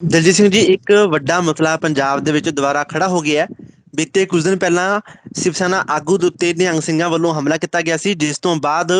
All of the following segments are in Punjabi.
ਦਲਜੀਤ ਸਿੰਘ ਜੀ, ਇੱਕ ਵੱਡਾ ਮਸਲਾ ਪੰਜਾਬ ਦੇ ਵਿੱਚ ਦੁਬਾਰਾ ਖੜਾ ਹੋ ਗਿਆ ਹੈ। ਬੀਤੇ ਕੁਝ ਦਿਨ ਪਹਿਲਾਂ ਸ਼ਿਵ ਸੈਨਾ ਆਗੂ ਦੇ ਉੱਤੇ ਨਿਹੰਗ ਸਿੰਘਾਂ ਵੱਲੋਂ ਹਮਲਾ ਕੀਤਾ ਗਿਆ ਸੀ, ਜਿਸ ਤੋਂ ਬਾਅਦ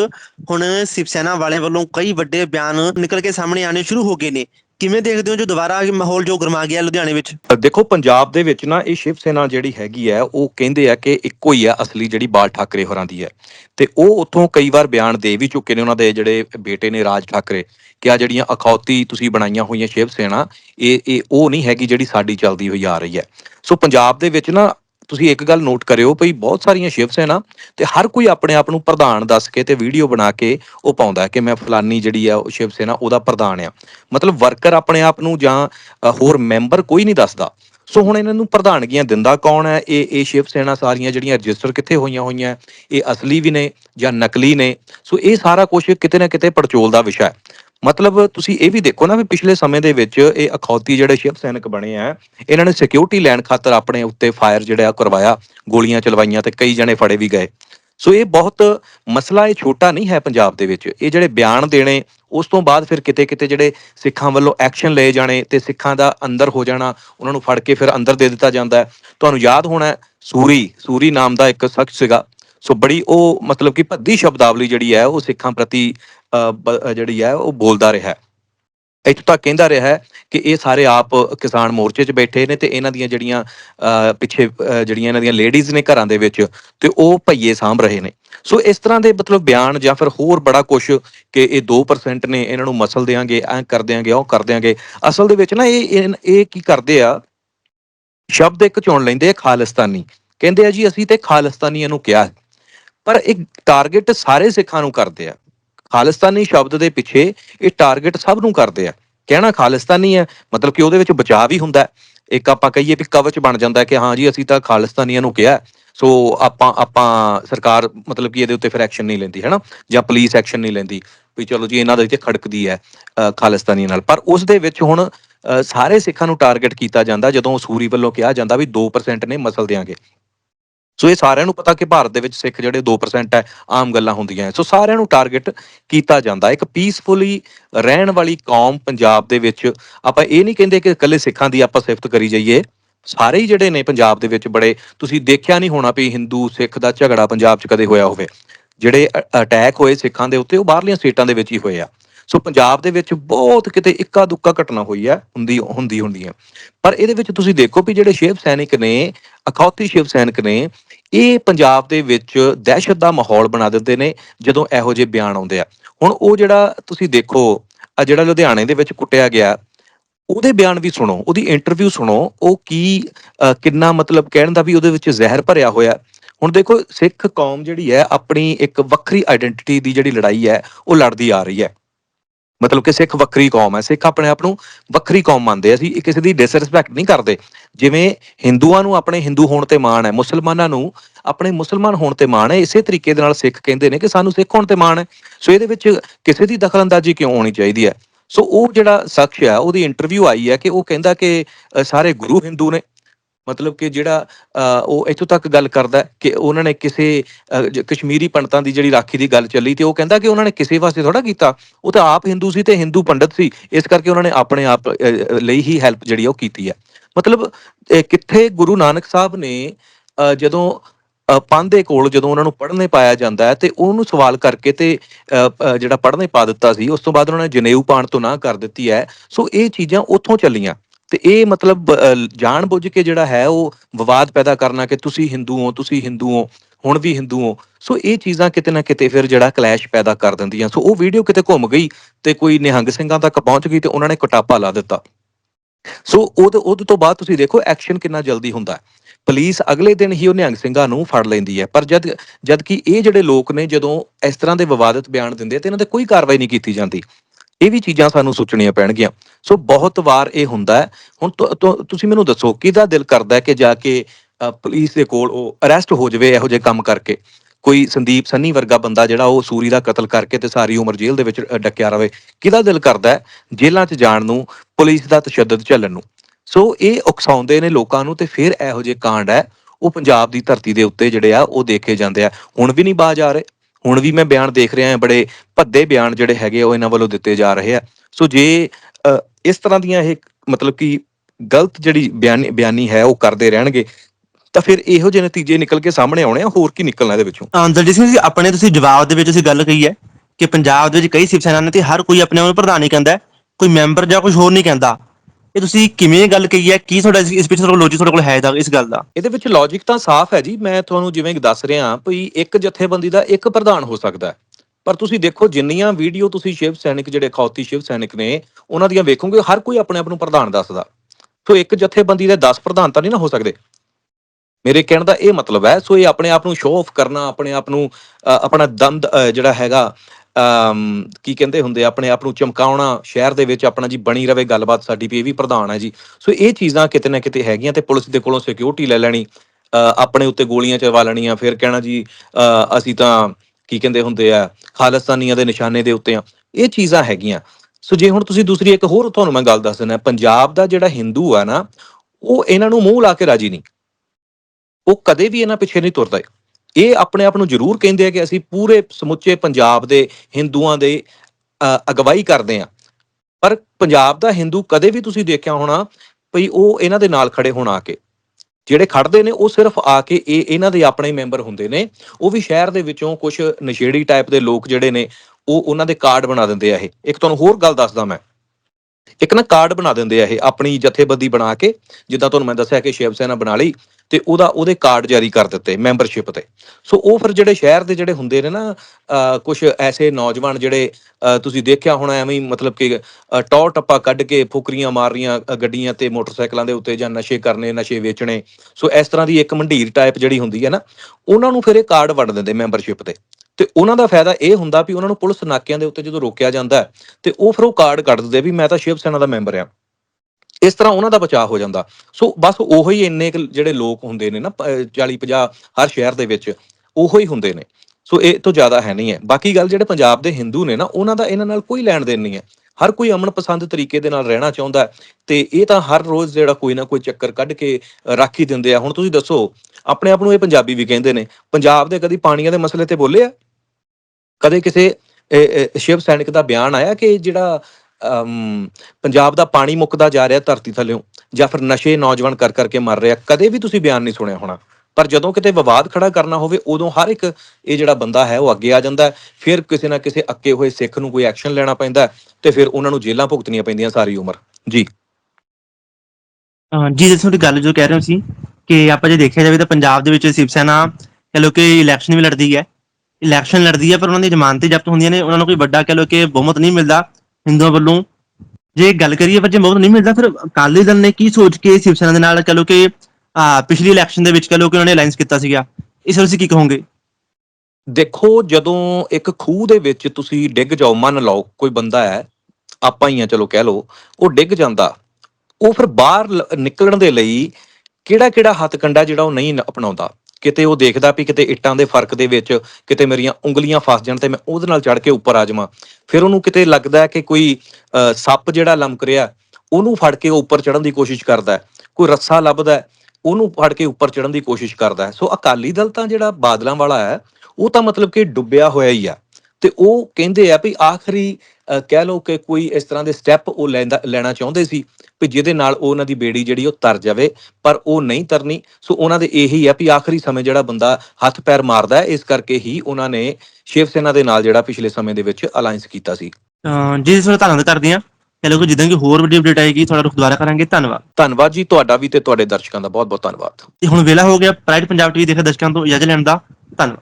ਹੁਣ ਸ਼ਿਵ ਸੈਨਾ ਵਾਲਿਆਂ ਵੱਲੋਂ ਕਈ ਵੱਡੇ ਬਿਆਨ ਨਿਕਲ ਕੇ ਸਾਹਮਣੇ ਆਣੇ ਸ਼ੁਰੂ ਹੋ ਗਏ ਨੇ। ਕਿਵੇਂ ਦੇਖਦੇ ਹੋ ਜੋ ਦੁਬਾਰਾ ਮਾਹੌਲ ਜੋ ਗਰਮਾ ਗਿਆ ਲੁਧਿਆਣੇ ਵਿੱਚ? ਦੇਖੋ, ਪੰਜਾਬ ਦੇ ਵਿੱਚ ਨਾ ਇਹ ਸ਼ਿਵ ਸੈਨਾ ਜਿਹੜੀ ਹੈਗੀ ਹੈ, ਉਹ ਕਹਿੰਦੇ ਆ ਕਿ ਇੱਕੋ ਹੀ ਆ, ਅਸਲੀ ਜਿਹੜੀ ਬਾਲ ਠਾਕਰੇ ਹੋਰਾਂ ਦੀ ਹੈ। ਤੇ ਉਹ ਉੱਥੋਂ ਕਈ ਵਾਰ ਬਿਆਨ ਦੇ ਵੀ ਚੁੱਕੇ ਨੇ ਉਹਨਾਂ ਦੇ ਜਿਹੜੇ ਬੇਟੇ ਨੇ ਰਾਜ ਠਾਕਰੇ ਕਿ ਆ ਜਿਹੜੀਆਂ ਅਖੌਤੀ ਤੁਸੀਂ ਬਣਾਈਆਂ ਹੋਈਆਂ ਸ਼ਿਵ ਸੈਨਾ, ਇਹ ਇਹ ਉਹ ਨਹੀਂ ਹੈਗੀ ਜਿਹੜੀ ਸਾਡੀ ਚੱਲਦੀ ਹੋਈ ਆ ਰਹੀ ਹੈ। ਸੋ ਪੰਜਾਬ ਦੇ ਵਿੱਚ ਨਾ ਤੁਸੀਂ ਇੱਕ ਗੱਲ ਨੋਟ ਕਰਿਓ ਭਈ ਬਹੁਤ ਸਾਰੀਆਂ ਸ਼ਿਵ ਸੈਨਾ ਤੇ ਹਰ ਕੋਈ ਆਪਣੇ ਆਪ ਨੂੰ ਪ੍ਰਧਾਨ ਦੱਸ ਕੇ ਤੇ ਵੀਡੀਓ ਬਣਾ ਕੇ ਉਹ ਪਾਉਂਦਾ ਕਿ ਮੈਂ ਫਲਾਨੀ ਜਿਹੜੀ ਆ ਉਹ ਸ਼ਿਵ ਸੈਨਾ ਉਹਦਾ ਪ੍ਰਧਾਨ ਆ। ਮਤਲਬ ਵਰਕਰ ਆਪਣੇ ਆਪ ਨੂੰ ਜਾਂ ਹੋਰ ਮੈਂਬਰ ਕੋਈ ਨਹੀਂ ਦੱਸਦਾ। ਸੋ ਹੁਣ ਇਹਨਾਂ ਨੂੰ ਪ੍ਰਧਾਨਗੀਆਂ ਦਿੰਦਾ ਕੌਣ ਹੈ? ਇਹ ਇਹ ਸ਼ਿਵ ਸੈਨਾ ਸਾਰੀਆਂ ਜਿਹੜੀਆਂ ਰਜਿਸਟਰ ਕਿੱਥੇ ਹੋਈਆਂ ਹੋਈਆਂ, ਇਹ ਅਸਲੀ ਵੀ ਨੇ ਜਾਂ ਨਕਲੀ ਨੇ। ਸੋ ਇਹ ਸਾਰਾ ਕੁਝ ਕਿਤੇ ਨਾ ਕਿਤੇ ਪੜਚੋਲ ਦਾ ਵਿਸ਼ਾ ਹੈ। ਮਤਲਬ ਤੁਸੀਂ ਇਹ ਵੀ ਦੇਖੋ ਨਾ ਵੀ ਪਿਛਲੇ ਸਮੇਂ ਦੇ ਵਿੱਚ ਇਹ ਅਖੌਤੀ ਜਿਹੜੇ ਸ਼ਿਵ ਸੈਨਿਕ ਬਣੇ ਆ, ਇਹਨਾਂ ਨੇ ਸਿਕਿਉਰਿਟੀ ਲੈਣ ਖਾਤਰ ਆਪਣੇ ਉੱਤੇ ਫਾਇਰ ਜਿਹੜਾ ਕਰਵਾਇਆ, ਗੋਲੀਆਂ ਚਲਵਾਈਆਂ ਤੇ ਕਈ ਜਣੇ ਫੜੇ ਵੀ ਗਏ। ਸੋ ਇਹ ਬਹੁਤ ਮਸਲਾ ਇਹ ਛੋਟਾ ਨਹੀਂ ਹੈ ਪੰਜਾਬ ਦੇ ਵਿੱਚ। ਇਹ ਜਿਹੜੇ ਬਿਆਨ ਦੇਣੇ, ਉਸ ਤੋਂ ਬਾਅਦ ਫਿਰ ਕਿਤੇ ਕਿਤੇ ਜਿਹੜੇ ਸਿੱਖਾਂ ਵੱਲੋਂ ਐਕਸ਼ਨ ਲਏ ਜਾਣੇ ਤੇ ਸਿੱਖਾਂ ਦਾ ਅੰਦਰ ਹੋ ਜਾਣਾ, ਉਹਨਾਂ ਨੂੰ ਫੜ ਕੇ ਫਿਰ ਅੰਦਰ ਦੇ ਦਿੱਤਾ ਜਾਂਦਾ ਤੁਹਾਨੂੰ ਯਾਦ ਹੋਣਾ ਸੂਰੀ ਸੂਰੀ ਨਾਮ ਦਾ ਇੱਕ ਸ਼ਖਸ ਸੀਗਾ। ਸੋ ਬੜੀ ਉਹ ਮਤਲਬ ਕਿ ਭੱਦੀ ਸ਼ਬਦਾਵਲੀ ਜਿਹੜੀ ਹੈ ਉਹ ਸਿੱਖਾਂ ਪ੍ਰਤੀ ਅ, ਜਿਹੜੀ ਹੈ ਉਹ ਬੋਲਦਾ ਰਿਹਾ ਹੈ। ਇੱਥੋਂ ਤੱਕ ਕਹਿੰਦਾ ਰਿਹਾ ਹੈ ਕਿ ਇਹ ਸਾਰੇ ਆਪ ਕਿਸਾਨ ਮੋਰਚੇ 'ਚ ਬੈਠੇ ਨੇ ਤੇ ਇਹਨਾਂ ਦੀਆਂ ਜਿਹੜੀਆਂ ਅ, ਪਿੱਛੇ ਜਿਹੜੀਆਂ ਇਹਨਾਂ ਦੀਆਂ ਲੇਡੀਜ਼ ਨੇ ਘਰਾਂ ਦੇ ਵਿੱਚ ਤੇ ਉਹ ਭਈਏ ਸਾਂਭ ਰਹੇ ਨੇ। ਸੋ ਇਸ ਤਰ੍ਹਾਂ ਦੇ ਮਤਲਬ ਬਿਆਨ ਜਾਂ ਫਿਰ ਹੋਰ ਬੜਾ ਕੁਝ ਕਿ ਇਹ 2% ਨੇ ਇਹਨਾਂ ਨੂੰ ਮਸਲ ਦੇਾਂਗੇ ਐਂ ਕਰ ਦਿਆਂਗੇ ਉਹ ਕਰ ਦਿਆਂਗੇ। ਅਸਲ ਦੇ ਵਿੱਚ ਨਾ ਇਹ ਇਹ- ਕੀ ਕਰਦੇ ਆ ਸ਼ਬਦ ਇੱਕ ਚੁਣ ਲੈਂਦੇ ਆ ਖਾਲਿਸਤਾਨੀ। ਕਹਿੰਦੇ ਆ ਜੀ ਅਸੀਂ ਤੇ ਖਾਲਿਸਤਾਨੀਆਂ ਨੂੰ ਕਿਹਾ ਪਰ ਇੱਕ ਟਾਰਗੇਟ ਸਾਰੇ ਸਿੱਖਾਂ ਨੂੰ ਕਰਦੇ ਆ। ਖਾਲਿਸਤਾਨੀ ਸ਼ਬਦ ਦੇ ਪਿੱਛੇ ਇਹ ਟਾਰਗੇਟ ਸਭ ਨੂੰ ਕਰਦੇ ਆ। ਕਹਿਣਾ ਖਾਲਿਸਤਾਨੀ ਹੈ ਮਤਲਬ ਕਿ ਉਹਦੇ ਵਿੱਚ ਬਚਾਅ ਵੀ ਹੁੰਦਾ ਇੱਕ ਆਪਾਂ ਕਹੀਏ ਵੀ ਕਵਚ ਬਣ ਜਾਂਦਾ ਕਿ ਹਾਂ ਜੀ ਅਸੀਂ ਤਾਂ ਖਾਲਿਸਤਾਨੀਆਂ ਨੂੰ ਕਿਹਾ ਸੋ ਆਪਾਂ ਆਪਾਂ ਸਰਕਾਰ ਮਤਲਬ ਕਿ ਇਹਦੇ ਉੱਤੇ ਫਿਰ ਐਕਸ਼ਨ ਨਹੀਂ ਲੈਂਦੀ ਹੈ ਨਾ ਜਾਂ ਪੁਲਿਸ ਐਕਸ਼ਨ ਨਹੀਂ ਲੈਂਦੀ ਵੀ ਚਲੋ ਜੀ ਇਹਨਾਂ ਦੇ ਤੇ ਖੜਕਦੀ ਹੈ ਅ, ਖਾਲਿਸਤਾਨੀਆਂ ਨਾਲ। ਪਰ ਉਸ ਦੇ ਵਿੱਚ ਹੁਣ ਅ, ਸਾਰੇ ਸਿੱਖਾਂ ਨੂੰ ਟਾਰਗੇਟ ਕੀਤਾ ਜਾਂਦਾ ਜਦੋਂ ਸੂਰੀ ਵੱਲੋਂ ਕਿਹਾ ਜਾਂਦਾ ਵੀ 2% ਨੇ ਮਸਲ ਦਿਆਂਗੇ। ਸੋ ਇਹ ਸਾਰਿਆਂ ਨੂੰ ਪਤਾ ਕਿ ਭਾਰਤ ਦੇ ਵਿੱਚ ਸਿੱਖ ਜਿਹੜੇ 2% ਹੈ, ਆਮ ਗੱਲਾਂ ਹੁੰਦੀਆਂ ਹੈ। ਸੋ ਸਾਰਿਆਂ ਨੂੰ ਟਾਰਗੇਟ ਕੀਤਾ ਜਾਂਦਾ ਇੱਕ ਪੀਸਫੁਲੀ ਰਹਿਣ ਵਾਲੀ ਕੌਮ ਪੰਜਾਬ ਦੇ ਵਿੱਚ, ਆਪਾਂ ਇਹ ਨਹੀਂ ਕਹਿੰਦੇ ਕਿ ਇਕੱਲੇ ਸਿੱਖਾਂ ਦੀ ਆਪਾਂ ਸਿਫਤ ਕਰੀ ਜਾਈਏ। ਸਾਰੇ ਹੀ ਜਿਹੜੇ ਨੇ ਪੰਜਾਬ ਦੇ ਵਿੱਚ ਬੜੇ, ਤੁਸੀਂ ਦੇਖਿਆ ਨਹੀਂ ਹੋਣਾ ਵੀ ਹਿੰਦੂ ਸਿੱਖ ਦਾ ਝਗੜਾ ਪੰਜਾਬ 'ਚ ਕਦੇ ਹੋਇਆ ਹੋਵੇ। ਜਿਹੜੇ ਅਟੈਕ ਹੋਏ ਸਿੱਖਾਂ ਦੇ ਉੱਤੇ, ਉਹ ਬਾਹਰਲੀਆਂ ਸਟੇਟਾਂ ਦੇ ਵਿੱਚ ਹੀ ਹੋਏ ਆ। ਸੋ ਪੰਜਾਬ ਦੇ ਵਿੱਚ ਬਹੁਤ ਕਿਤੇ ਇੱਕਾ ਦੁੱਕਾ ਘਟਨਾ ਹੋਈ ਹੈ, ਹੁੰਦੀ ਹੁੰਦੀ ਹੁੰਦੀ ਹੈ। ਪਰ ਇਹਦੇ ਵਿੱਚ ਤੁਸੀਂ ਦੇਖੋ ਵੀ ਜਿਹੜੇ ਸ਼ਿਵ ਸੈਨਿਕ ਨੇ, ਅਖੌਤੀ ਸ਼ਿਵ ਸੈਨਿਕ ਨੇ ਇਹ ਪੰਜਾਬ ਦੇ ਵਿੱਚ ਦਹਿਸ਼ਤ ਦਾ ਮਾਹੌਲ ਬਣਾ ਦਿੰਦੇ ਨੇ ਜਦੋਂ ਇਹੋ ਜਿਹੇ ਬਿਆਨ ਆਉਂਦੇ ਆ। ਹੁਣ ਉਹ ਜਿਹੜਾ ਤੁਸੀਂ ਦੇਖੋ, ਆ ਜਿਹੜਾ ਲੁਧਿਆਣੇ ਦੇ ਵਿੱਚ ਕੁੱਟਿਆ ਗਿਆ, ਉਹਦੇ ਬਿਆਨ ਵੀ ਸੁਣੋ, ਉਹਦੀ ਇੰਟਰਵਿਊ ਸੁਣੋ, ਉਹ ਕੀ ਕਿੰਨਾ ਮਤਲਬ ਕਹਿਣ ਦਾ ਵੀ ਉਹਦੇ ਵਿੱਚ ਜ਼ਹਿਰ ਭਰਿਆ ਹੋਇਆ। ਹੁਣ ਦੇਖੋ, ਸਿੱਖ ਕੌਮ ਜਿਹੜੀ ਹੈ, ਆਪਣੀ ਇੱਕ ਵੱਖਰੀ ਆਇਡੈਂਟੀਟੀ ਦੀ ਜਿਹੜੀ ਲੜਾਈ ਹੈ, ਉਹ ਲੜਦੀ ਆ ਰਹੀ ਹੈ। ਮਤਲਬ ਕਿ ਸਿੱਖ ਵੱਖਰੀ ਕੌਮ ਹੈ, ਸਿੱਖ ਆਪਣੇ ਆਪ ਨੂੰ ਵੱਖਰੀ ਕੌਮ ਮੰਨਦੇ ਆ, ਅਸੀਂ ਇਹ ਕਿਸੇ ਦੀ ਡਿਸਰੈਸਪੈਕਟ ਨਹੀਂ ਕਰਦੇ। ਜਿਵੇਂ ਹਿੰਦੂਆਂ ਨੂੰ ਆਪਣੇ ਹਿੰਦੂ ਹੋਣ ਤੇ ਮਾਣ ਹੈ, ਮੁਸਲਮਾਨਾਂ ਨੂੰ ਆਪਣੇ ਮੁਸਲਮਾਨ ਹੋਣ ਤੇ ਮਾਣ ਹੈ, ਇਸੇ ਤਰੀਕੇ ਦੇ ਨਾਲ ਸਿੱਖ ਕਹਿੰਦੇ ਨੇ ਕਿ ਸਾਨੂੰ ਸਿੱਖ ਹੋਣ ਤੇ ਮਾਣ ਹੈ। ਸੋ ਇਹਦੇ ਵਿੱਚ ਕਿਸੇ ਦੀ ਦਖਲਅੰਦਾਜ਼ੀ ਕਿਉਂ ਹੋਣੀ ਚਾਹੀਦੀ ਹੈ? ਸੋ ਉਹ ਜਿਹੜਾ ਸ਼ਖਸ ਆ ਉਹਦੀ ਇੰਟਰਵਿਊ ਆਈ ਹੈ ਕਿ ਉਹ ਕਹਿੰਦਾ ਕਿ ਸਾਰੇ ਗੁਰੂ ਹਿੰਦੂ ਨੇ। ਮਤਲਬ ਕਿ ਜਿਹੜਾ ਉਹ ਇੱਥੋਂ ਤੱਕ ਗੱਲ ਕਰਦਾ ਕਿ ਉਹਨਾਂ ਨੇ ਕਿਸੇ ਕਸ਼ਮੀਰੀ ਪੰਡਤਾਂ ਦੀ ਜਿਹੜੀ ਰਾਖੀ ਦੀ ਗੱਲ ਚੱਲੀ ਤੇ ਉਹ ਕਹਿੰਦਾ ਕਿ ਉਹਨਾਂ ਨੇ ਕਿਸੇ ਵਾਸਤੇ ਥੋੜਾ ਕੀਤਾ। ਉਹ ਤਾਂ ਆਪ ਹਿੰਦੂ ਸੀ ਤੇ ਹਿੰਦੂ ਪੰਡਤ ਸੀ। ਇਸ ਕਰਕੇ ਉਹਨਾਂ ਨੇ ਆਪਣੇ ਆਪ ਲਈ ਹੀ ਹੈਲਪ ਜਿਹੜੀ ਉਹ ਕੀਤੀ ਹੈ ਮਤਲਬ ਕਿੱਥੇ ਗੁਰੂ ਨਾਨਕ ਸਾਹਿਬ ਨੇ ਜਦੋਂ ਅ, ਕੋਲ ਜਦੋਂ ਉਹਨਾਂ ਨੂੰ ਪੜ੍ਹਨੇ ਪਾਇਆ ਜਾਂਦਾ ਹੈ ਤੇ ਉਹਨੂੰ ਸਵਾਲ ਕਰਕੇ ਤੇ ਜਿਹੜਾ ਪੜ੍ਹਨੇ ਪਾ ਦਿੱਤਾ ਸੀ ਉਸ ਤੋਂ ਬਾਅਦ ਉਹਨਾਂ ਨੇ ਜਨੇਊ ਪਾਣ ਤੋਂ ਨਾ ਕਰ ਦਿੱਤੀ ਹੈ। ਸੋ ਇਹ ਚੀਜ਼ਾਂ ਉੱਥੋਂ ਚੱਲੀਆਂ। ਤੇ ਇਹ ਮਤਲਬ ਜਾਣ ਬੁੱਝ ਕੇ ਜਿਹੜਾ ਹੈ ਉਹ ਵਿਵਾਦ ਪੈਦਾ ਕਰਨਾ ਕਿ ਤੁਸੀਂ ਹਿੰਦੂ ਹੋ, ਤੁਸੀਂ ਹਿੰਦੂ ਹੋ, ਹੁਣ ਵੀ ਹਿੰਦੂ ਹੋ। ਸੋ ਇਹ ਚੀਜ਼ਾਂ ਕਿਤੇ ਨਾ ਕਿਤੇ ਫਿਰ ਜਿਹੜਾ ਕਲੈਸ਼ ਪੈਦਾ ਕਰ ਦਿੰਦੀਆਂ। ਸੋ ਉਹ ਵੀਡੀਓ ਕਿਤੇ ਘੁੰਮ ਗਈ ਤੇ ਕੋਈ ਨਿਹੰਗ ਸਿੰਘਾਂ ਤੱਕ ਪਹੁੰਚ ਗਈ ਤੇ ਉਹਨਾਂ ਨੇ ਕਟਾਪਾ ਲਾ ਦਿੱਤਾ। ਸੋ ਉਹਦੇ ਉਹਦੇ ਤੋਂ ਬਾਅਦ ਤੁਸੀਂ ਦੇਖੋ ਐਕਸ਼ਨ ਕਿੰਨਾ ਜਲਦੀ ਹੁੰਦਾ ਹੈ। ਪੁਲਿਸ ਅਗਲੇ ਦਿਨ ਹੀ ਉਹ ਨਿਹੰਗ ਸਿੰਘਾਂ ਨੂੰ ਫੜ ਲੈਂਦੀ ਹੈ। ਪਰ ਜਦ ਜਦ ਕਿ ਇਹ ਜਿਹੜੇ ਲੋਕ ਨੇ ਜਦੋਂ ਇਸ ਤਰ੍ਹਾਂ ਦੇ ਵਿਵਾਦਤ ਬਿਆਨ ਦਿੰਦੇ ਤੇ ਇਹਨਾਂ ਤੇ ਕੋਈ ਕਾਰਵਾਈ ਨਹੀਂ ਕੀਤੀ ਜਾਂਦੀ। ਇਹ ਵੀ ਚੀਜ਼ਾਂ ਸਾਨੂੰ ਸੋਚਣੀਆਂ ਪੈਣਗੀਆਂ। ਸੋ ਬਹੁਤ ਵਾਰ ਇਹ ਹੁੰਦਾ ਹੁਣ ਤੁਸੀਂ ਮੈਨੂੰ ਦੱਸੋ, ਕਿਹਦਾ ਦਿਲ ਕਰਦਾ ਕਿ ਜਾ ਕੇ ਪੁਲਿਸ ਦੇ ਕੋਲ ਉਹ ਅਰੈਸਟ ਹੋ ਜਾਵੇ ਇਹੋ ਜਿਹੇ ਕੰਮ ਕਰਕੇ? ਕੋਈ ਸੰਦੀਪ ਸੰਨੀ ਵਰਗਾ ਬੰਦਾ ਜਿਹੜਾ ਉਹ ਸੂਰੀ ਦਾ ਕਤਲ ਕਰਕੇ ਤੇ ਸਾਰੀ ਉਮਰ ਜੇਲ੍ਹ ਦੇ ਵਿੱਚ ਡੱਕਿਆ ਰਵੇ। ਕਿਹਦਾ ਦਿਲ ਕਰਦਾ ਹੈ ਜੇਲ੍ਹਾਂ 'ਚ ਜਾਣ ਨੂੰ, ਪੁਲਿਸ ਦਾ ਤਸ਼ੱਦਦ ਝੱਲਣ ਨੂੰ? ਸੋ ਇਹ ਉਕਸਾਉਂਦੇ ਨੇ ਲੋਕਾਂ ਨੂੰ ਤੇ ਫਿਰ ਇਹੋ ਜਿਹੇ ਕਾਂਡ ਹੈ, ਉਹ ਪੰਜਾਬ ਦੀ ਧਰਤੀ ਦੇ ਉੱਤੇ ਜਿਹੜੇ ਆ ਉਹ ਦੇਖੇ ਜਾਂਦੇ ਆ। ਹੁਣ ਵੀ ਨਹੀਂ ਬਾਜ ਆ ਰਹੇ। ਹੁਣ ਵੀ ਮੈਂ ਬਿਆਨ ਦੇਖ ਰਿਹਾ ਹਾਂ ਬੜੇ ਭੱਦੇ ਬਿਆਨ ਜਿਹੜੇ ਹੈਗੇ ਉਹ ਇਹਨਾਂ ਵੱਲੋਂ ਦਿੱਤੇ ਜਾ ਰਹੇ ਆ। ਸੋ ਜੇ ਅ, ਇਸ ਤਰ੍ਹਾਂ ਦੀਆਂ ਇਹ ਮਤਲਬ ਕਿ ਗਲਤ ਜਿਹੜੀ ਬਿਆਨ ਬਿਆਨੀ ਹੈ ਉਹ ਕਰਦੇ ਰਹਿਣਗੇ ਤਾਂ ਫਿਰ ਇਹੋ ਜਿਹੇ ਨਤੀਜੇ ਨਿਕਲ ਕੇ ਸਾਹਮਣੇ ਆਉਣੇ ਆ ਹੋਰ ਕੀ ਨਿਕਲਣਾ ਇਹਦੇ ਵਿੱਚੋਂ? ਅਹ ਦਲਜੀਤ ਸਿੰਘ ਜੀ ਆਪਣੇ ਤੁਸੀਂ ਜਵਾਬ ਦੇ ਵਿੱਚ ਤੁਸੀਂ ਗੱਲ ਕਹੀ ਹੈ ਕਿ ਪੰਜਾਬ ਦੇ ਵਿੱਚ ਕਈ ਸਿਵ ਸੈਨਾ ਨੇ ਤੇ ਹਰ ਕੋਈ ਆਪਣੇ ਆਪ ਨੂੰ ਪ੍ਰਧਾਨ ਹੀ ਕਹਿੰਦਾ ਕੋਈ ਮੈਂਬਰ ਜਾਂ ਕੁਝ ਹੋਰ ਨਹੀਂ ਕਹਿੰਦਾ। ਇਹ ਤੁਸੀਂ ਕਿਵੇਂ ਗੱਲ ਕਹੀ ਹੈ? ਕੀ ਤੁਹਾਡਾ ਇਸ ਇਸ ਪਿੱਛੇ ਤੁਹਾਡਾ ਲੌਜੀਕ ਤੁਹਾਡੇ ਕੋਲ ਹੈ ਇਹਦਾ ਇਸ ਗੱਲ ਦਾ? ਇਹਦੇ ਵਿੱਚ ਲੌਜੀਕ ਤਾਂ ਸਾਫ਼ ਹੈ ਜੀ। ਮੈਂ ਤੁਹਾਨੂੰ ਜਿਵੇਂ ਕਿ ਦੱਸ ਰਿਹਾ ਭਈ ਇੱਕ ਜਥੇਬੰਦੀ ਦਾ ਇੱਕ ਪ੍ਰਧਾਨ ਹੋ ਸਕਦਾ ਹੈ। ਪਰ ਤੁਸੀਂ ਦੇਖੋ ਜਿੰਨੀਆਂ ਵੀਡੀਓ ਤੁਸੀਂ ਸ਼ਿਵ ਸੈਨਿਕ ਜਿਹੜੇ ਖੌਤੀ ਸ਼ਿਵ ਸੈਨਿਕ ਨੇ ਉਹਨਾਂ ਦੀਆਂ ਵੇਖੋਗੇ ਹਰ ਕੋਈ ਆਪਣੇ ਆਪ ਨੂੰ ਪ੍ਰਧਾਨ ਦੱਸਦਾ। ਸੋ ਇੱਕ ਜਥੇਬੰਦੀ ਦੇ 10 ਪ੍ਰਧਾਨ ਤਾਂ ਨਹੀਂ ਨਾ ਹੋ ਸਕਦੇ। ਮੇਰੇ ਕਹਿਣ ਦਾ ਇਹ ਮਤਲਬ ਹੈ ਸੋ ਇਹ ਆਪਣੇ ਆਪ ਨੂੰ ਸ਼ੋਅ ਆਫ ਕਰਨਾ ਆਪਣੇ ਆਪ ਨੂੰ ਅ, ਆਪਣਾ ਦਮ ਅ, ਜਿਹੜਾ ਹੈਗਾ ਕੀ ਕਹਿੰਦੇ ਹੁੰਦੇ ਆਪਣੇ ਆਪ ਨੂੰ ਚਮਕਾਉਣਾ, ਸ਼ਹਿਰ ਦੇ ਵਿੱਚ ਆਪਣਾ ਜੀ ਬਣੀ ਰਵੇ ਗੱਲਬਾਤ ਸਾਡੀ ਵੀ, ਇਹ ਵੀ ਪ੍ਰਧਾਨ ਹੈ ਜੀ। ਸੋ ਇਹ ਚੀਜ਼ਾਂ ਕਿਤੇ ਨਾ ਕਿਤੇ ਹੈਗੀਆਂ ਤੇ ਪੁਲਿਸ ਦੇ ਕੋਲੋਂ ਸਿਕਿਉਰਿਟੀ ਲੈ ਲੈਣੀ ਆਪਣੇ ਉੱਤੇ ਗੋਲੀਆਂ ਚਲਵਾ ਲੈਣੀਆਂ, ਫਿਰ ਕਹਿਣਾ ਜੀ ਅਸੀਂ ਤਾਂ ਕੀ ਕਹਿੰਦੇ ਹੁੰਦੇ ਆ ਖਾਲਿਸਤਾਨੀਆਂ ਦੇ ਨਿਸ਼ਾਨੇ ਦੇ ਉੱਤੇ ਆ, ਇਹ ਚੀਜ਼ਾਂ ਹੈਗੀਆਂ। ਸੋ ਜੇ ਹੁਣ ਤੁਸੀਂ ਦੂਸਰੀ ਇੱਕ ਹੋਰ ਤੁਹਾਨੂੰ ਮੈਂ ਗੱਲ ਦੱਸ ਦਿੰਦਾ ਪੰਜਾਬ ਦਾ ਜਿਹੜਾ ਹਿੰਦੂ ਆ ਨਾ, ਉਹ ਇਹਨਾਂ ਨੂੰ ਮੂੰਹ ਲਾ ਕੇ ਰਾਜੀ ਨਹੀਂ। ਉਹ ਕਦੇ ਵੀ ਇਹਨਾਂ ਪਿੱਛੇ ਨਹੀਂ ਤੁਰਦਾ। ਇਹ ਆਪਣੇ ਆਪ ਨੂੰ ਜ਼ਰੂਰ ਕਹਿੰਦੇ ਆ ਕਿ ਅਸੀਂ ਪੂਰੇ ਸਮੁੱਚੇ ਪੰਜਾਬ ਦੇ ਹਿੰਦੂਆਂ ਦੇ ਅਗਵਾਈ ਕਰਦੇ ਆ ਪਰ ਪੰਜਾਬ ਦਾ ਹਿੰਦੂ ਕਦੇ ਵੀ ਤੁਸੀਂ ਦੇਖਿਆ ਹੋਣਾ ਭਈ ਉਹ ਇਹਨਾਂ ਦੇ ਨਾਲ ਖੜੇ ਹੋਣ ਆ ਕੇ। ਜਿਹੜੇ ਖੜਦੇ ਨੇ ਉਹ ਸਿਰਫ ਆ ਕੇ ਇਹ ਇਹਨਾਂ ਦੇ ਆਪਣੇ ਮੈਂਬਰ ਹੁੰਦੇ ਨੇ। ਉਹ ਵੀ ਸ਼ਹਿਰ ਦੇ ਵਿੱਚੋਂ ਕੁਝ ਨਸ਼ੇੜੀ ਟਾਈਪ ਦੇ ਲੋਕ ਜਿਹੜੇ ਨੇ, ਉਹ ਉਹਨਾਂ ਦੇ ਕਾਰਡ ਬਣਾ ਦਿੰਦੇ ਆ ਇਹ। ਇੱਕ ਤੁਹਾਨੂੰ ਹੋਰ ਗੱਲ ਦੱਸਦਾ ਮੈਂ। ਇੱਕ ਨਾ ਕਾਰਡ ਬਣਾ ਦਿੰਦੇ ਆ ਇਹ ਆਪਣੀ ਜਥੇਬੰਦੀ ਬਣਾ ਕੇ ਜਿੱਦਾਂ ਤੁਹਾਨੂੰ ਮੈਂ ਦੱਸਿਆ ਕਿ ਸ਼ਿਵ ਸੈਨਾ ਬਣਾ ਲਈ ਤੇ ਉਹਦਾ ਉਹਦੇ ਕਾਰਡ ਜਾਰੀ ਕਰ ਦਿੱਤੇ ਮੈਂਬਰਸ਼ਿਪ ਤੇ। ਸੋ ਉਹ ਫਿਰ ਜਿਹੜੇ ਸ਼ਹਿਰ ਦੇ ਜਿਹੜੇ ਹੁੰਦੇ ਨੇ ਨਾ ਕੁਝ ਐਸੇ ਨੌਜਵਾਨ ਜਿਹੜੇ ਅ, ਤੁਸੀਂ ਦੇਖਿਆ ਹੋਣਾ ਐਵੇਂ ਮਤਲਬ ਕਿ ਅ, ਟੌਰ ਟੱਪਾ ਕੱਢ ਕੇ ਫੁਕਰੀਆਂ ਮਾਰ ਰਹੀਆਂ ਗੱਡੀਆਂ ਤੇ ਮੋਟਰਸਾਈਕਲਾਂ ਦੇ ਉੱਤੇ ਜਾਂ ਨਸ਼ੇ ਕਰਨੇ ਨਸ਼ੇ ਵੇਚਣੇ। ਸੋ ਇਸ ਤਰ੍ਹਾਂ ਦੀ ਇੱਕ ਮੰਡੀਰ ਟਾਈਪ ਜਿਹੜੀ ਹੁੰਦੀ ਹੈ ਨਾ ਉਹਨਾਂ ਨੂੰ ਫਿਰ ਇਹ ਕਾਰਡ ਵੰਡ ਦਿੰਦੇ ਮੈਂਬਰਸ਼ਿਪ ਤੇ। ਤੇ ਉਹਨਾਂ ਦਾ ਫਾਇਦਾ ਇਹ ਹੁੰਦਾ ਵੀ ਉਹਨਾਂ ਨੂੰ ਪੁਲਿਸ ਨਾਕਿਆਂ ਦੇ ਉੱਤੇ ਜਦੋਂ ਰੋਕਿਆ ਜਾਂਦਾ ਹੈ, ਤੇ ਉਹ ਫਿਰ ਉਹ ਕਾਰਡ ਕੱਢ ਦਿੰਦੇ ਵੀ ਮੈਂ ਤਾਂ ਸ਼ਿਵ ਸੈਨਾ ਦਾ ਮੈਂਬਰ ਆ ਇਸ ਤਰ੍ਹਾਂ ਉਹਨਾਂ ਦਾ ਬਚਾਅ ਹੋ ਜਾਂਦਾ। ਸੋ ਬਸ ਉਹੋ ਹੀ ਇੰਨੇ ਕੁ ਜਿਹੜੇ ਲੋਕ ਹੁੰਦੇ ਨੇ ਨਾ 40 50 ਹਰ ਸ਼ਹਿਰ ਦੇ ਵਿੱਚ ਉਹੋ ਹੀ ਹੁੰਦੇ ਨੇ। ਸੋ ਇਹ ਤੋਂ ਜ਼ਿਆਦਾ ਹੈ ਨਹੀਂ ਹੈ। ਬਾਕੀ ਗੱਲ ਜਿਹੜੇ ਪੰਜਾਬ ਦੇ ਹਿੰਦੂ ਨੇ ਨਾ ਉਹਨਾਂ ਦਾ ਇਹਨਾਂ ਨਾਲ ਕੋਈ ਲੈਣ ਦੇਣ ਨਹੀਂ ਹੈ। ਹਰ ਕੋਈ ਅਮਨ ਪਸੰਦ ਤਰੀਕੇ ਦੇ ਨਾਲ ਰਹਿਣਾ ਚਾਹੁੰਦਾ ਹੈ ਤੇ ਇਹ ਤਾਂ ਹਰ ਰੋਜ਼ ਜਿਹੜਾ ਕੋਈ ਨਾ ਕੋਈ ਚੱਕਰ ਕੱਢ ਕੇ ਅ, ਰੱਖ ਹੀ ਦਿੰਦੇ ਆ। ਹੁਣ ਤੁਸੀਂ ਦੱਸੋ ਆਪਣੇ ਆਪ ਨੂੰ ਇਹ ਪੰਜਾਬੀ ਵੀ ਕਹਿੰਦੇ ਨੇ ਪੰਜਾਬ ਦੇ ਕਦੀ ਪਾਣੀਆਂ ਦੇ ਮਸਲੇ ਤੇ ਬੋਲੇ ਆ? ਕਦੇ ਕਿਸੇ ਸ਼ਿਵ ਸੈਨਿਕ ਦਾ ਬਿਆਨ ਆਇਆ ਕਿ ਜਿਹੜਾ ਪੰਜਾਬ ਦਾ ਪਾਣੀ ਮੁੱਕਦਾ ਜਾ ਰਿਹਾ ਧਰਤੀ ਥੱਲੇੋਂ ਜਾਂ ਫਿਰ ਨਸ਼ੇ ਨੌਜਵਾਨ ਕਰ, ਕਰਕੇ ਮਰ ਰਿਹਾ, ਕਦੇ ਵੀ ਤੁਸੀਂ ਬਿਆਨ ਨਹੀਂ ਸੁਣਿਆ ਹੋਣਾ। ਪਰ ਜਦੋਂ ਕਿਤੇ ਵਿਵਾਦ ਖੜਾ ਕਰਨਾ ਹੋਵੇ, ਉਦੋਂ ਹਰ ਇੱਕ ਇਹ ਜਿਹੜਾ ਬੰਦਾ ਹੈ, ਉਹ ਅੱਗੇ ਆ ਜਾਂਦਾ ਫਿਰ ਕਿਸੇ ਨਾ ਕਿਸੇ ਅੱਕੇ ਹੋਏ ਸਿੱਖ ਨੂੰ ਕੋਈ ਐਕਸ਼ਨ ਲੈਣਾ ਪੈਂਦਾ ਤੇ ਫਿਰ ਉਹਨਾਂ ਨੂੰ ਜੇਲ੍ਹਾਂ ਭੁਗਤਣੀਆਂ ਪੈਂਦੀਆਂ ਸਾਰੀ ਉਮਰ। ਜੀ। ਜੀ, ਜਿਸ ਤੁਹਾਡੀ ਗੱਲ ਜੋ ਕਹਿ ਰਹੇ ਹੋ ਸੀ ਕਿ ਆਪਾਂ ਜੇ ਦੇਖਿਆ ਜਾਵੇ ਤਾਂ ਪੰਜਾਬ ਦੇ ਵਿੱਚ ਸਿਵ ਸੈਨਾ, ਕਹ ਲੋ ਕਿ ਇਲੈਕਸ਼ਨ ਵੀ ਲੜਦੀ ਹੈ। ਇਲੈਕਸ਼ਨ ਲੜਦੀ ਹੈ ਪਰ ਉਹਨਾਂ ਦੀ ਜ਼ਮਾਨਤੀ ਜ਼ਬਤ ਹੁੰਦੀਆਂ ਨੇ। ਉਹਨਾਂ ਨੂੰ ਕੋਈ ਵੱਡਾ ਕਹਿ ਲੋ ਕਿ ਬਹੁਮਤ ਨਹੀਂ ਮਿਲਦਾ ਹਿੰਦੂਆਂ ਵੱਲੋਂ। ਜੇ ਗੱਲ ਕਰੀਏ, ਪਰ ਜੇ ਬਹੁਮਤ ਨਹੀਂ ਮਿਲਦਾ, ਫਿਰ ਅਕਾਲੀ ਦਲ ਨੇ ਕੀ ਸੋਚ ਕੇ ਸਿਵ ਸੈਨਾ ਦੇ ਨਾਲ ਕਹਿ ਲੋ ਕਿ ਪਿਛਲੀ ਇਲੈਕਸ਼ਨ ਦੇ ਵਿੱਚ ਕਹਿ ਲੋ ਕਿ ਉਹਨਾਂ ਨੇ ਅਲਾਈਅੰਸ ਕੀਤਾ ਸੀਗਾ? ਇਸ ਵਿੱਚ ਤੁਸੀਂ ਕੀ ਕਹੋਗੇ? ਦੇਖੋ, ਜਦੋਂ ਇੱਕ ਖੂਹ ਦੇ ਵਿੱਚ ਤੁਸੀਂ ਡਿੱਗ ਜਾਓ, ਮੰਨ ਲਓ ਕੋਈ ਬੰਦਾ ਹੈ, ਆਪਾਂ ਹੀ ਆ, ਚਲੋ ਕਹਿ ਲਓ, ਉਹ ਡਿੱਗ ਜਾਂਦਾ। ਉਹ ਫਿਰ ਬਾਹਰ ਨਿਕਲਣ ਦੇ ਲਈ ਕਿਹੜਾ ਕਿਹੜਾ ਹੱਥ ਕੰਡਾ ਜਿਹੜਾ ਉਹ ਨਹੀਂ ਅਪਣਾਉਂਦਾ? ਕਿਤੇ ਉਹ ਦੇਖਦਾ ਵੀ ਕਿਤੇ ਇੱਟਾਂ ਦੇ ਫ਼ਰਕ ਦੇ ਵਿੱਚ ਕਿਤੇ ਮੇਰੀਆਂ ਉਂਗਲੀਆਂ ਫਸ ਜਾਣ ਤੇ ਮੈਂ ਉਹਦੇ ਨਾਲ ਚੜ ਕੇ ਉੱਪਰ ਆ ਜਾਵਾਂ। ਫਿਰ ਉਹਨੂੰ ਕਿਤੇ ਲੱਗਦਾ ਹੈ ਕਿ ਕੋਈ ਸੱਪ ਜਿਹੜਾ ਲਮਕ ਰਿਹਾ, ਉਹਨੂੰ ਫੜ ਕੇ ਉਹ ਉੱਪਰ ਚੜਨ ਦੀ ਕੋਸ਼ਿਸ਼ ਕਰਦਾ ਹੈ। ਕੋਈ ਰੱਸਾ ਲੱਭਦਾ ਉਹਨੂੰ ਫੜ ਕੇ ਉੱਪਰ ਚੜਨ ਦੀ ਕੋਸ਼ਿਸ਼ ਕਰਦਾ ਹੈ। ਸੋ ਅਕਾਲੀ ਦਲ ਤਾਂ ਜਿਹੜਾ ਬਾਦਲਾਂ ਵਾਲਾ ਹੈ, ਉਹ ਤਾਂ ਮਤਲਬ ਕਿ ਡੁੱਬਿਆ ਹੋਇਆ ਹੀ ਆ। ਤੇ ਉਹ ਕਹਿੰਦੇ ਆ ਵੀ ਆਖਰੀ ਕਹਿ ਲਓ ਕਿ ਕੋਈ ਇਸ ਤਰ੍ਹਾਂ ਦੇ ਸਟੈਪ ਉਹ ਲੈਂਦਾ, ਲੈਣਾ ਚਾਹੁੰਦੇ ਸੀ। ਵੀ ਜਿਹਦੇ ਨਾਲ ਉਹ ਉਹਨਾਂ ਦੀ ਬੇੜੀ ਜਿਹੜੀ ਉਹ ਤਰ ਜਾਵੇ ਪਰ ਉਹ ਨਹੀਂ ਤਰਨੀ। ਸੋ ਉਹਨਾਂ ਦੇ ਇਹੀ ਆ ਵੀ ਆਖਰੀ ਸਮੇਂ ਜਿਹੜਾ ਬੰਦਾ ਹੱਥ ਪੈਰ ਮਾਰਦਾ ਹੈ ਇਸ ਕਰਕੇ ਹੀ ਉਹਨਾਂ ਨੇ ਸ਼ਿਵ ਸੈਨਾ ਦੇ ਨਾਲ ਜਿਹੜਾ ਪਿਛਲੇ ਸਮੇਂ ਦੇ ਵਿੱਚ ਅਲਾਈਅੰਸ ਕੀਤਾ ਸੀ। ਜੀ ਵੇਲੇ ਧੰਨਵਾਦ ਕਰਦੇ ਹਾਂ ਕਹ ਲੋ ਕਿ ਜਿੱਦਾਂ ਕਿ ਹੋਰ ਵੱਡੀ ਅਪਡੇਟ ਆਏਗੀ ਤੁਹਾਡਾ ਰੁਖ ਦੁਬਾਰਾ ਕਰਾਂਗੇ। ਧੰਨਵਾਦ। ਧੰਨਵਾਦ ਜੀ ਤੁਹਾਡਾ ਵੀ ਤੇ ਤੁਹਾਡੇ ਦਰਸ਼ਕਾਂ ਦਾ ਬਹੁਤ ਬਹੁਤ ਧੰਨਵਾਦ। ਤੇ ਹੁਣ ਵੇਲਾ ਹੋ ਗਿਆ ਪ੍ਰਾਈਡ ਪੰਜਾਬ ਟੀਵੀ ਦੇਖੇ ਦਰਸ਼ਕਾਂ ਤੋਂ ਇਜਾਜ਼ਤ ਲੈਣ ਦਾ।